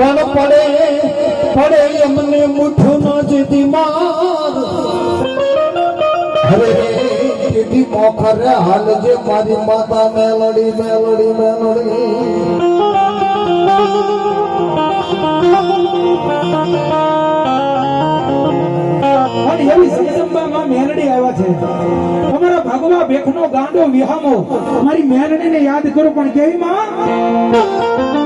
પણ પડે પડે એમને મુઠ્ઠુમાં જ દિમાગ હરે કેદી હાલ જે મારી માતા મેલડી મેલડી મેલડી. એવી સત્સંગમાં મેલડી આવ્યા છે. અમારા ભાગવા ભેખનો ગાંડો વિહામો. મારી મેલડીને યાદ કરો પણ કેવી માં?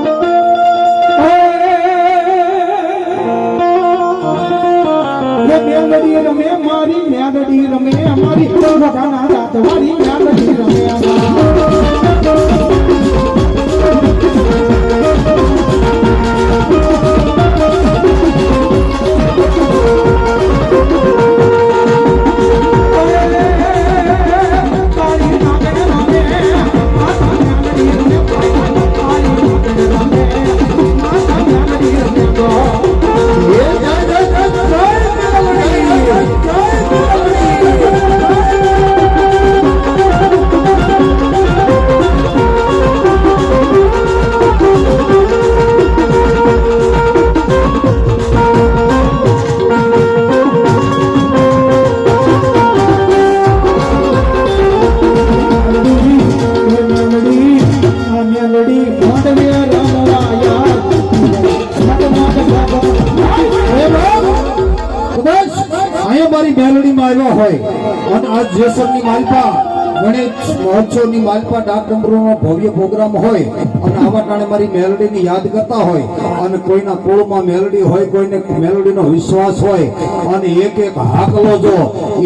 મેલડીમાં આવ્યા હોય અને આ જેસરની માલપા, ગણેશ મહોત્સવની માલપા ડાક ડમરૂનો ભવ્ય પ્રોગ્રામ હોય અને આવા ટાણે મારી મેલડીની યાદ કરતા હોય અને કોઈના કુળમાં મેલડી હોય, કોઈને મેલડીનો વિશ્વાસ હોય અને એક એક હાકલો જો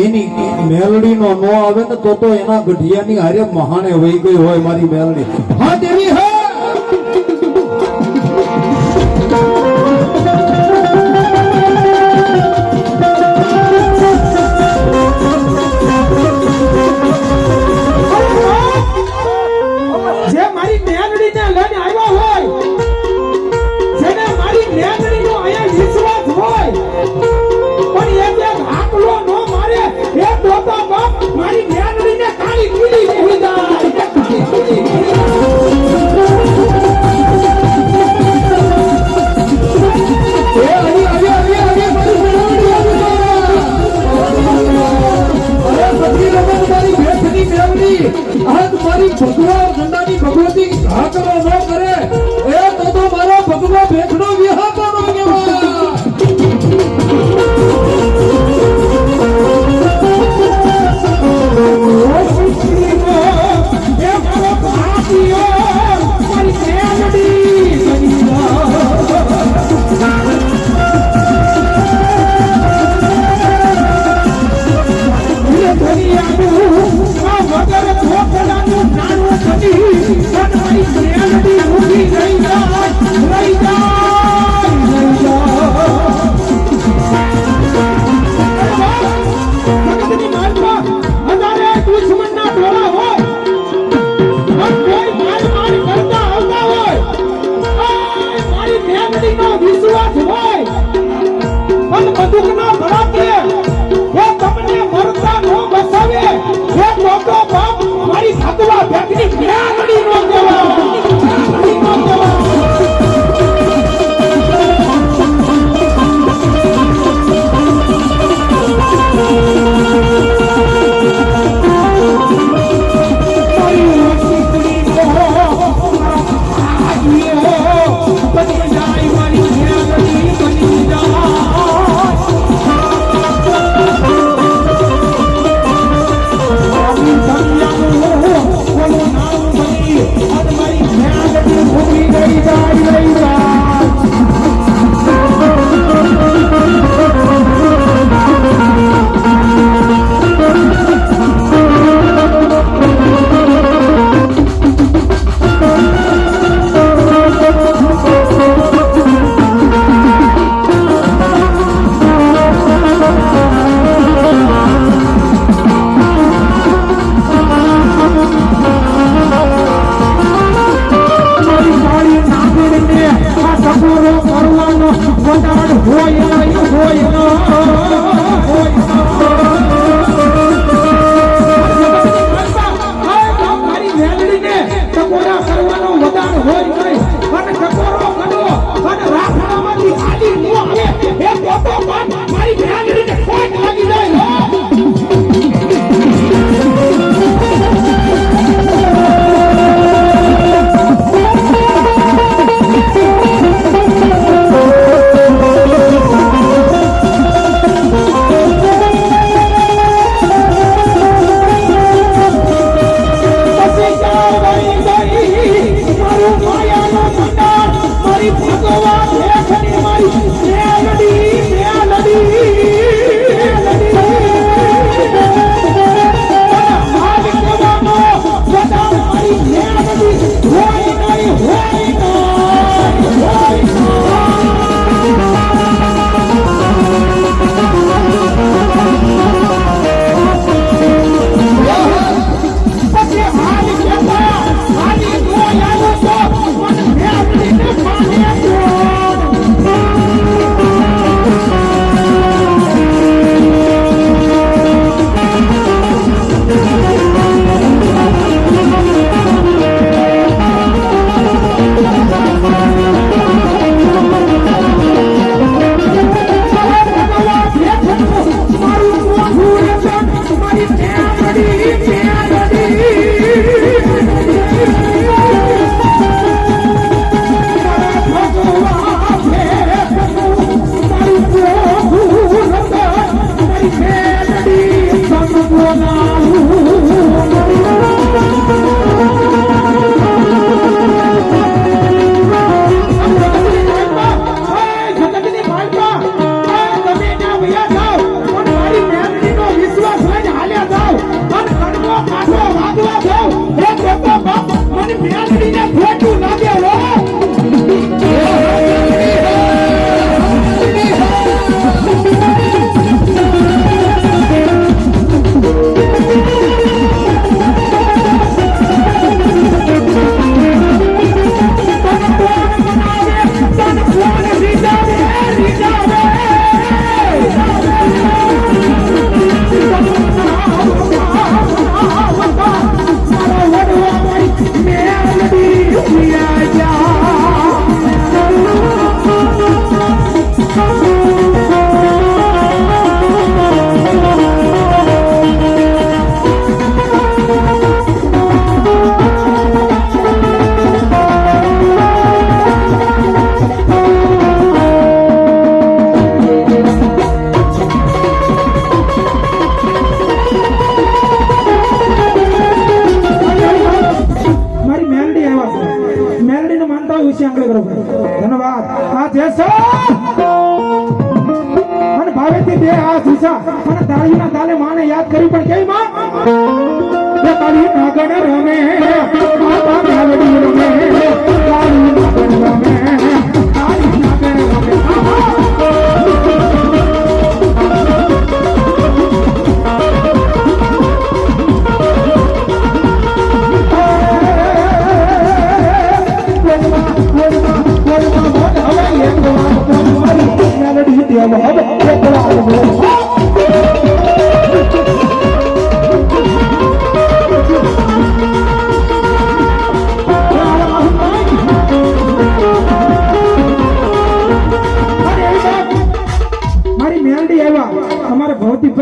એની મેલડી નો ન આવે ને તો તો એના ગઢિયા ની હારે મહાણે વહી ગઈ હોય મારી મેલડી. હા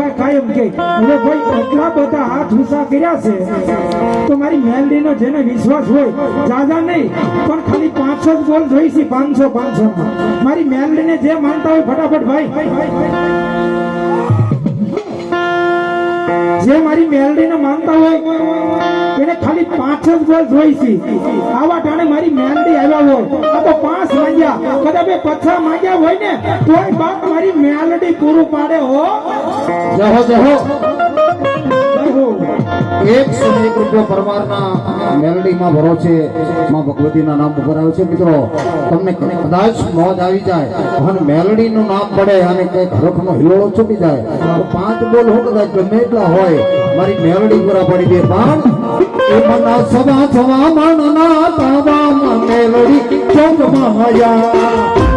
ભૌતિકભાઈ કાયમ કે હવે ભાઈ, એટલા બધા હાથ હુસા કર્યા છે. તો મારી મેલડી નો જેને વિશ્વાસ હોય, જાજા નહીં, પણ ખાલી પાંચસો જ બોલ જોઈશી પાંચસો પાંચસો મારી મેલડી ને જે માનતા હોય ફટાફટ ભાઈ. જે મારી મેલડી ને માનતા હોય, એને ખાલી પાંચ જ બોલ જોઈ આવા ટાણે મારી મેલડી આવ્યા હોય તો પાંચ માંગ્યા. કદાચ પછા માંગ્યા હોય ને, તોય બાપ મારી મેલડી પૂરું પાડે હો. જહો જહો. એક સમય એક રૂપિયો પરમારના મેલડીમાં ભરો છે, માં ભગવતીના નામ ઉપર આવે છે, મિત્રો. તમને કદાચ મોજ આવી જાય અને મેલડીનું નામ પડે અને કંઈક હરખનો હિલોળો છૂટી જાય પાંચ બોલ હું કદાચ ગમે એટલા હોય, મારી મેલડી પૂરા પડી દે પણ એ મના સદા થવા મનના તવા મેલડી ચોક હયા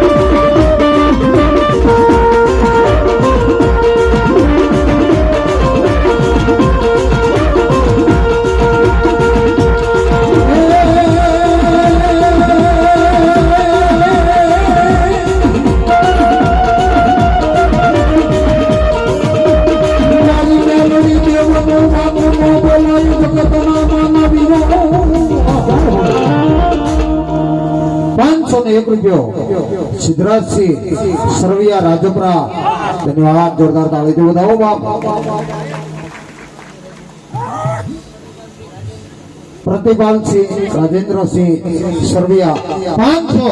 સિદ્ધરાજસિંહ સરવૈયા રાજપરા. ધન્યવાદ જોરદાર તાળીથી વધાવો બાપ. પ્રતિપાલસિંહ રાજેન્દ્રસિંહ સરવૈયા પાંચસો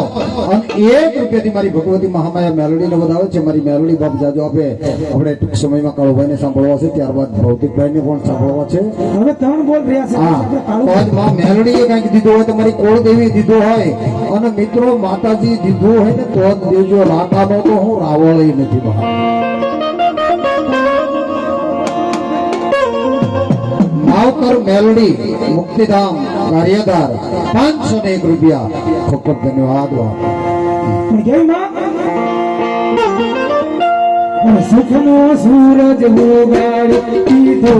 અને એક રૂપિયાથી મારી ભગવતી મહામાયા મેલડીને વધાવે છે મારી મેલડી બાપ જાજો આપે. આપણે ટૂંક સમયમાં કાળુભાઈને સાંભળવા છે ત્યારબાદ ભૌતિકભાઈને પણ સાંભળવા છે. હવે ત્રણ બોલ રહ્યા છે હા આપણે તો કાળું મેલડીએ કંઈક દીધું હોય તમારી કોળદેવી દીધું હોય અને મિત્રો માતાજી દીધું હોય ને તો જ દેજો રાકાનો તો હું રાવળી નથી બહાર. મેલડી મુક્તિધામ કાર્યદાર પાંચસો ને એક રૂપિયા ખૂબ ખૂબ ધન્યવાદ સુખનો સૂરજ ઉગાડી દીધો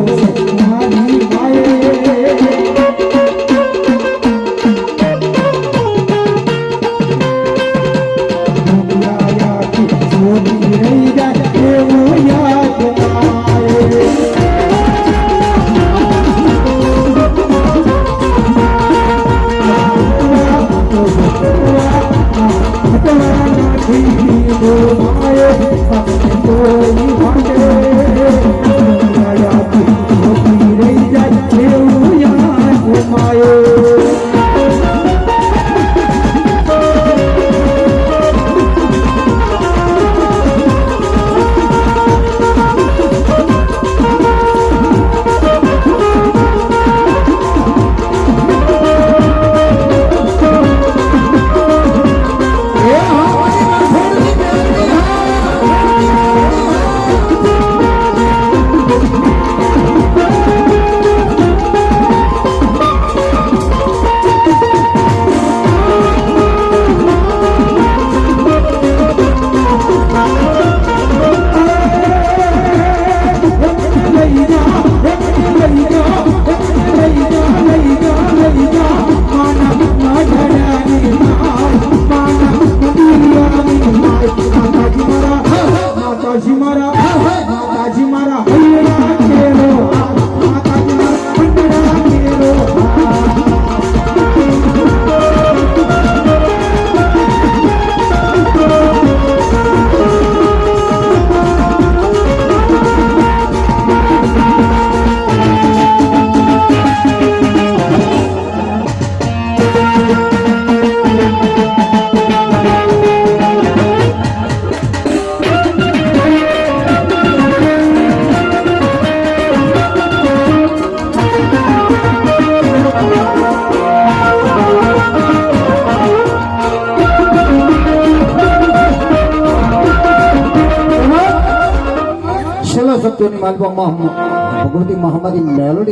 મારી માએ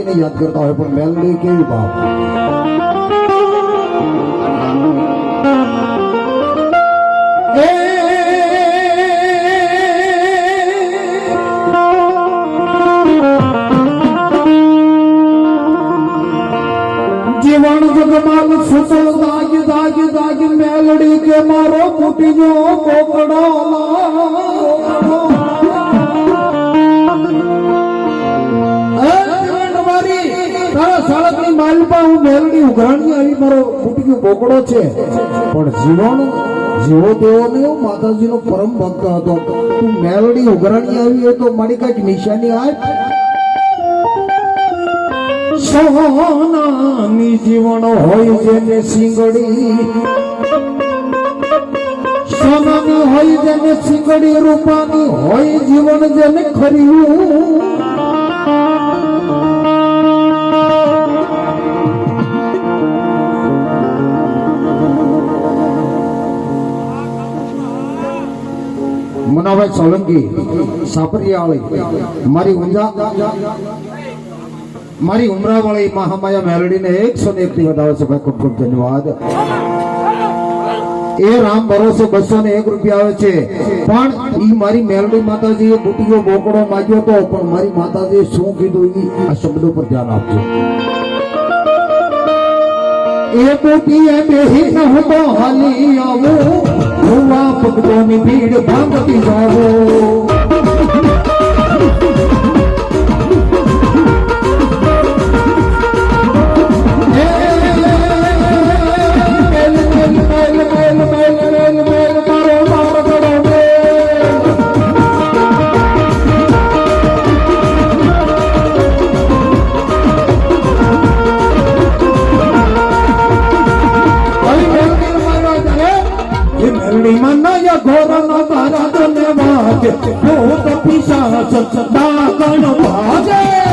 મેલોડીને યાદ કરતા હોય પણ મેલોડી કેવી બાપ? કુટીનો છે. પણ જીવન, જીવો તેવો ને માતાજીનો પરમ ભક્ત હતો. તું મેલડી ઉઘરાણી આવી એ તો મારી કંઈક નિશાની આપ. સોનાની જીવન હોય જેને સિંગડી સોનાની હોય જેને સિંગડી રૂપાની હોય જીવન જેને ખર્યું મુનાભાઈ સોલંકી, સાપરિયાળી, મારી ઊંઝા, મારી ઉમરાવાળી મહામાયા મેલડીને એકસો ને એક થી વધારે છે ખૂબ ખૂબ ધન્યવાદ. એ રામ ભરોસે બસો ને એક રૂપિયા આવે છે. પણ ઈ મારી મેલડી માતાજીએ બુટીઓ બોકડો માગ્યો તો, પણ મારી માતાજીએ શું કીધું ઈ? આ શબ્દો પર ધ્યાન આપજો. એ બુટીએ બેહી ન હું તો હાલી આવું. હું આ ભક્તોની ભીડ ભાંગતી જાઉં ભૂત પિશાચ દાગણ ભાગે